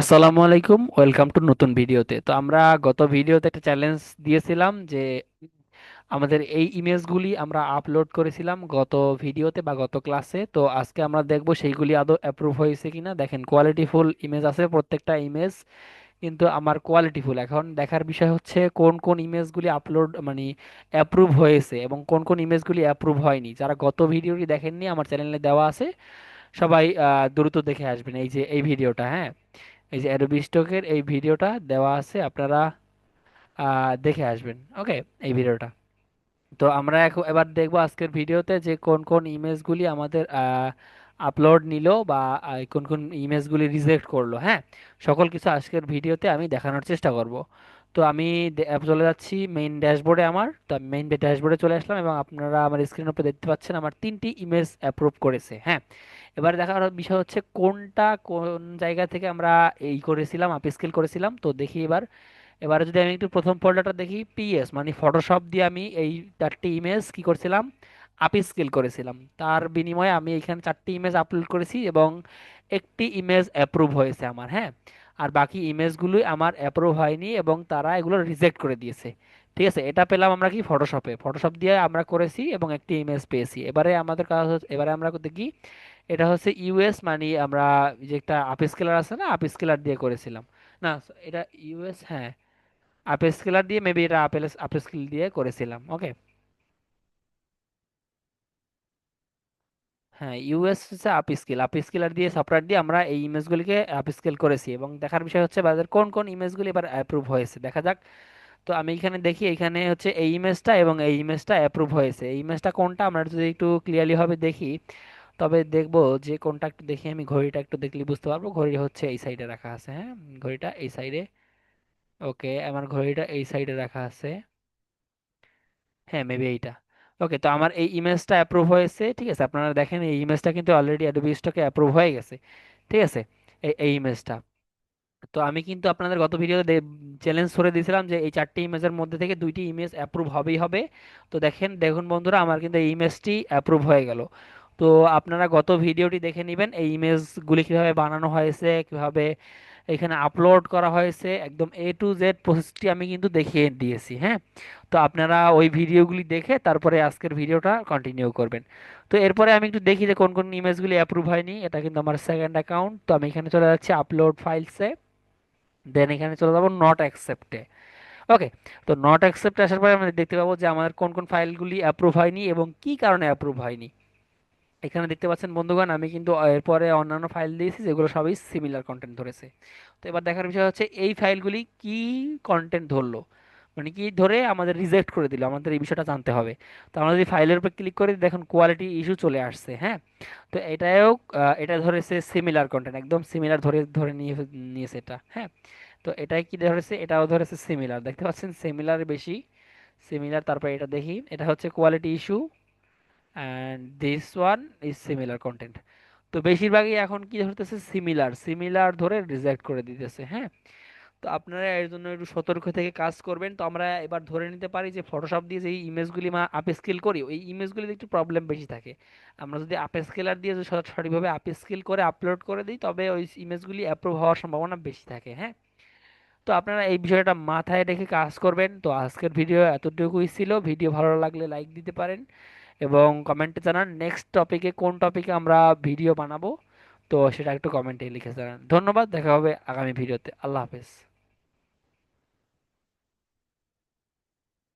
আসসালামু আলাইকুম, welcome to নতুন ভিডিওতে। তো আমরা গত ভিডিওতে একটা চ্যালেঞ্জ দিয়েছিলাম যে আমাদের এই ইমেজগুলি আমরা আপলোড করেছিলাম গত ভিডিওতে বা গত ক্লাসে তো আজকে আমরা দেখব সেইগুলি আদৌ অ্যাপ্রুভ হয়েছে কিনা। দেখেন কোয়ালিটিফুল ইমেজ আছে প্রত্যেকটা ইমেজ কিন্তু আমার কোয়ালিটিফুল এখন দেখার বিষয় হচ্ছে কোন কোন ইমেজগুলি আপলোড মানে অ্যাপ্রুভ হয়েছে এবং কোন কোন ইমেজগুলি অ্যাপ্রুভ হয়নি। যারা গত ভিডিওটি দেখেননি, আমার চ্যানেলে দেওয়া আছে, সবাই দ্রুত দেখে আসবেন এই যে, এই ভিডিওটা হ্যাঁ? এই যে অ্যাডোবি স্টকের এই ভিডিওটা দেওয়া আছে, আপনারা দেখে আসবেন। ওকে এই ভিডিওটা। তো আমরা এখন এবার দেখব আজকের ভিডিওতে যে কোন কোন ইমেজগুলি আমাদের আপলোড নিল বা কোন কোন ইমেজগুলি রিজেক্ট করল হ্যাঁ? সকল কিছু আজকের ভিডিওতে আমি দেখানোর চেষ্টা করব। তো আমি চলে যাচ্ছি মেইন ড্যাশবোর্ডে আমার। তো আমি মেইন ড্যাশবোর্ডে চলে আসলাম এবং আপনারা আমার স্ক্রিনের উপরে দেখতে পাচ্ছেন আমার তিনটি ইমেজ অ্যাপ্রুভ করেছে হ্যাঁ? এবার দেখার বিষয় হচ্ছে কোনটা, কোন জায়গা থেকে আমরা এই করেছিলাম আপস্কেল করেছিলাম। তো দেখি এবার। এবারে যদি আমি একটু প্রথম ফোল্ডারটা দেখি পিএস মানে ফটোশপ দিয়ে আমি এই চারটি ইমেজ কি করছিলাম? আপস্কেল করেছিলাম। তার বিনিময়ে আমি এখানে চারটি ইমেজ আপলোড করেছি এবং একটি ইমেজ অ্যাপ্রুভ হয়েছে আমার হ্যাঁ? আর বাকি ইমেজগুলোই আমার অ্যাপ্রুভ হয়নি এবং তারা এগুলো রিজেক্ট করে দিয়েছে। ঠিক আছে? এটা পেলাম আমরা কি? ফটোশপে ফটোশপ দিয়ে আমরা করেছি এবং একটি ইমেজ পেয়েছি। এবারে আমাদের কাজ হচ্ছে, এবারে আমরা দেখি, এটা হচ্ছে ইউএস মানে আমরা যে একটা আপস্কেলার আছে না? আপস্কেলার দিয়ে করেছিলাম। না, এটা ইউএস হ্যাঁ। আপেল স্কেলার দিয়ে মেবি এটা আপেল আপেল স্কেল দিয়ে করেছিলাম ওকে হ্যাঁ ইউএস হচ্ছে আপ স্কেল আপ স্কেলার দিয়ে সফটওয়্যার দিয়ে আমরা এই ইমেজগুলিকে আপ স্কেল করেছি এবং দেখার বিষয় হচ্ছে বাজার কোন কোন ইমেজগুলি এবার অ্যাপ্রুভ হয়েছে। দেখা যাক। তো আমি এখানে দেখি, এখানে হচ্ছে এই ইমেজটা এবং এই ইমেজটা অ্যাপ্রুভ হয়েছে। এই ইমেজটা কোনটা আমরা যদি একটু ক্লিয়ারলি ভাবে দেখি, তবে দেখব যে কোনটা একটু দেখি আমি, ঘড়িটা একটু দেখলে বুঝতে পারব। ঘড়ি হচ্ছে এই সাইডে রাখা আছে হ্যাঁ? ঘড়িটা এই সাইডে ওকে আমার ঘড়িটা এই সাইডে রাখা আছে। হ্যাঁ মেবি এইটা। ওকে তো আমার এই ইমেজটা অ্যাপ্রুভ হয়েছে, ঠিক আছে? আপনারা দেখেন এই ইমেজটা কিন্তু অলরেডি অ্যাডোবি স্টকে অ্যাপ্রুভ হয়ে গেছে, ঠিক আছে? এই ইমেজটা। তো আমি কিন্তু আপনাদের গত ভিডিওতে চ্যালেঞ্জ করে দিয়েছিলাম যে এই চারটি ইমেজের মধ্যে থেকে দুইটি ইমেজ অ্যাপ্রুভ হবেই হবে। তো দেখেন, দেখুন বন্ধুরা, আমার কিন্তু এই ইমেজটি অ্যাপ্রুভ হয়ে গেল। তো আপনারা গত ভিডিওটি দেখে নেবেন, এই ইমেজগুলি কীভাবে বানানো হয়েছে, কীভাবে এখানে আপলোড করা হয়েছে, একদম এ টু জেড প্রসেসটি আমি কিন্তু দেখিয়ে দিয়েছি হ্যাঁ? তো আপনারা ওই ভিডিওগুলি দেখে তারপরে আজকের ভিডিওটা কন্টিনিউ করবেন। তো এরপরে আমি একটু দেখি যে কোন কোন ইমেজগুলি অ্যাপ্রুভ হয়নি, এটা কিন্তু আমার সেকেন্ড অ্যাকাউন্ট তো আমি এখানে চলে যাচ্ছি আপলোড ফাইলসে দেন এখানে চলে যাব নট অ্যাকসেপ্টে ওকে তো নট অ্যাকসেপ্ট আসার পরে আমরা দেখতে পাবো যে আমাদের কোন কোন ফাইলগুলি অ্যাপ্রুভ হয়নি এবং কি কারণে অ্যাপ্রুভ হয়নি। এখানে দেখতে পাচ্ছেন বন্ধুগণ, আমি কিন্তু এরপরে অন্যান্য ফাইল দিয়েছি, যেগুলো সবই সিমিলার কন্টেন্ট ধরেছে। তো এবার দেখার বিষয় হচ্ছে, এই ফাইলগুলি কি কন্টেন্ট ধরলো? মানে কি ধরে আমাদের রিজেক্ট করে দিল? আমাদের এই বিষয়টা জানতে হবে। তো আমরা যদি ফাইলের উপর ক্লিক করি, দেখুন কোয়ালিটি ইস্যু চলে আসছে হ্যাঁ? তো এটাও এটা ধরেছে সিমিলার কন্টেন্ট একদম সিমিলার ধরে ধরে নিয়ে, নিয়েছে এটা হ্যাঁ? তো এটাই কি ধরেছে? এটাও ধরেছে সিমিলার দেখতে পাচ্ছেন সিমিলার বেশি সিমিলার তারপর এটা দেখি, এটা হচ্ছে quality issue and this one is similar content তো বেশিরভাগই এখন কি ধরতেছে? সিমিলার সিমিলার ধরে রিজেক্ট করে দিতেছে হ্যাঁ? তো আপনারা এর জন্য একটু সতর্ক থেকে কাজ করবেন। তো আমরা এবার ধরে নিতে পারি যে ফটোশপ দিয়ে যে ইমেজগুলি মা আপ স্কেল করি, ওই ইমেজগুলিতে একটু প্রবলেম বেশি থাকে। আমরা যদি আপ স্কেলার দিয়ে যদি সঠিক- সঠিকভাবে আপ স্কেল করে আপলোড করে দিই, তবে ওই ইমেজগুলি অ্যাপ্রুভ হওয়ার সম্ভাবনা বেশি থাকে হ্যাঁ? তো আপনারা এই বিষয়টা মাথায় রেখে কাজ করবেন। তো আজকের ভিডিও এতটুকুই ছিল। ভিডিও ভালো লাগলে লাইক দিতে পারেন। এবং কমেন্টে জানান নেক্সট টপিকে কোন টপিকে আমরা ভিডিও বানাবো। তো সেটা একটু কমেন্টে লিখে জানান। ধন্যবাদ, দেখা হবে আগামী ভিডিওতে আল্লাহ হাফেজ।